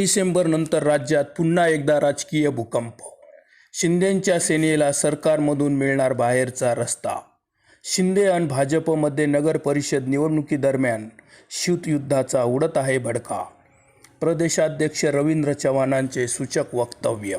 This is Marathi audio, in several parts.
डिसेंबर नंतर राज्यात पुन्हा एकदा राजकीय भूकंप. शिंदेंच्या सेनेला सरकारमधून मिळणार बाहेरचा रस्ता. शिंदे आणि भाजपमध्ये नगर परिषद निवडणुकीदरम्यान शीतयुद्धाचा उडत आहे भडका. प्रदेशाध्यक्ष रवींद्र चव्हाणांचे सूचक वक्तव्य.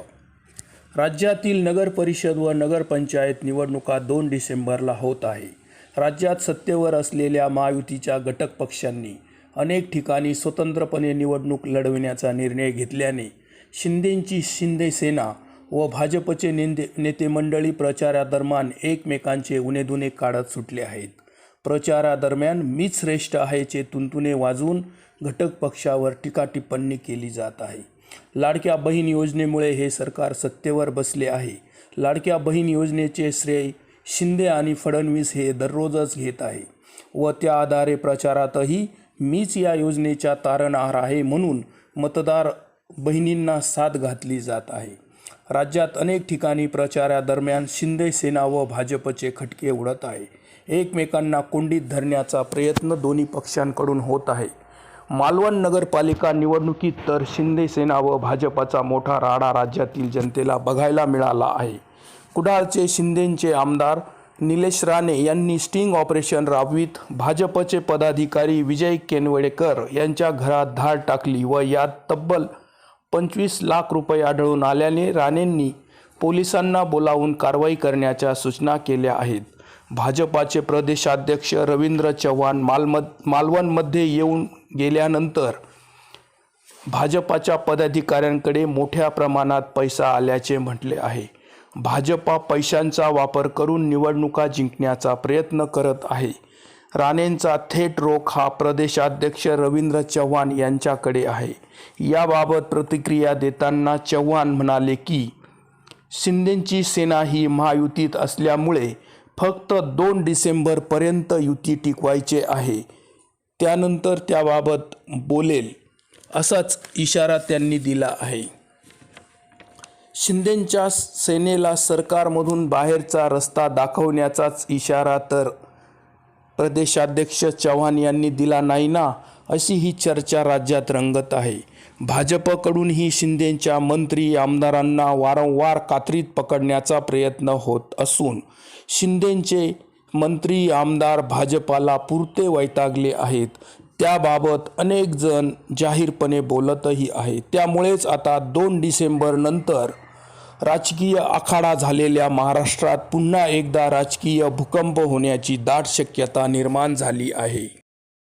राज्यातील नगर परिषद व नगरपंचायत निवडणुका दोन डिसेंबरला होत आहे. राज्यात सत्तेवर असलेल्या महायुतीच्या घटक पक्षांनी अनेक ठिकाणी स्वतंत्रपणे निवडणूक लढविण्याचा निर्णय घेतल्याने शिंदेंची शिंदे सेना व भाजपचे नेते नेते मंडळी प्रचारादरम्यान एकमेकांचे उनेदुने काढत सुटले आहेत. प्रचारादरम्यान मीच श्रेष्ठ आहेचे तुंतुने वाजवून घटक पक्षावर टीकाटिप्पणी केली जात आहे. लाडक्या बहीण योजनेमुळे हे सरकार सत्तेवर बसले आहे. लाडक्या बहीण योजनेचे श्रेय शिंदे आणि फडणवीस हे दररोजच घेत आहे व त्या आधारे प्रचारातही मीच या योजनेच्या तारणहार आहे म्हणून मतदार बहिणींना साथ घातली जात आहे. राज्यात अनेक ठिकाणी प्रचारादरम्यान शिंदे सेना व भाजपचे खटके उडत आहे. एकमेकांना कोंडीत धरण्याचा प्रयत्न दोन्ही पक्षांकडून होत आहे. मालवण नगरपालिका निवडणुकीत तर शिंदे सेना व भाजपाचा मोठा राडा राज्यातील जनतेला बघायला मिळाला आहे. कुडाळचे शिंदेंचे आमदार निलेश राणे यांनी स्टिंग ऑपरेशन राबवित. भाजपचे पदाधिकारी विजय केनवडेकर यांच्या घरात धाड टाकली व यात तब्बल पंचवीस लाख रुपये आढळून आल्याने राणेंनी पोलिसांना बोलावून कारवाई करण्याच्या सूचना केल्या आहेत. भाजपाचे प्रदेशाध्यक्ष रवींद्र चव्हाण मालमद मालवणमध्ये येऊन गेल्यानंतर भाजपाच्या पदाधिकाऱ्यांकडे मोठ्या प्रमाणात पैसा आल्याचे म्हटले आहे. भाजपा पैशांचा वापर करून निवडणुका जिंकण्याचा प्रयत्न करत आहे. राणेंचा थेट रोख हा प्रदेशाध्यक्ष रवींद्र चव्हाण यांच्याकडे आहे. याबाबत प्रतिक्रिया देताना चव्हाण म्हणाले की शिंदेंची सेना ही महायुतीत असल्यामुळे फक्त दोन डिसेंबरपर्यंत युती टिकवायचे आहे. त्यानंतर त्याबाबत बोलेल असाच इशारा त्यांनी दिला आहे. शिंदेंच्या सेनेला सरकारमधून बाहेरचा रस्ता दाखवण्याचाच इशारा तर प्रदेशाध्यक्ष चव्हाण यांनी दिला नाही ना अशी ही चर्चा राज्यात रंगत आहे. भाजपकडूनही शिंदेंच्या मंत्री आमदारांना वारंवार कात्रीत पकडण्याचा प्रयत्न होत असून शिंदेंचे मंत्री आमदार भाजपाला पुरते वैतागले आहेत. त्याबाबत अनेक जण जाहीरपणे बोलतही आहे त्यामुळेच आता दोन डिसेंबरनंतर राजकीय आखाडा झालेल्या महाराष्ट्रात पुन्हा एकदा राजकीय भूकंप होण्याची दाट शक्यता निर्माण झाली आहे.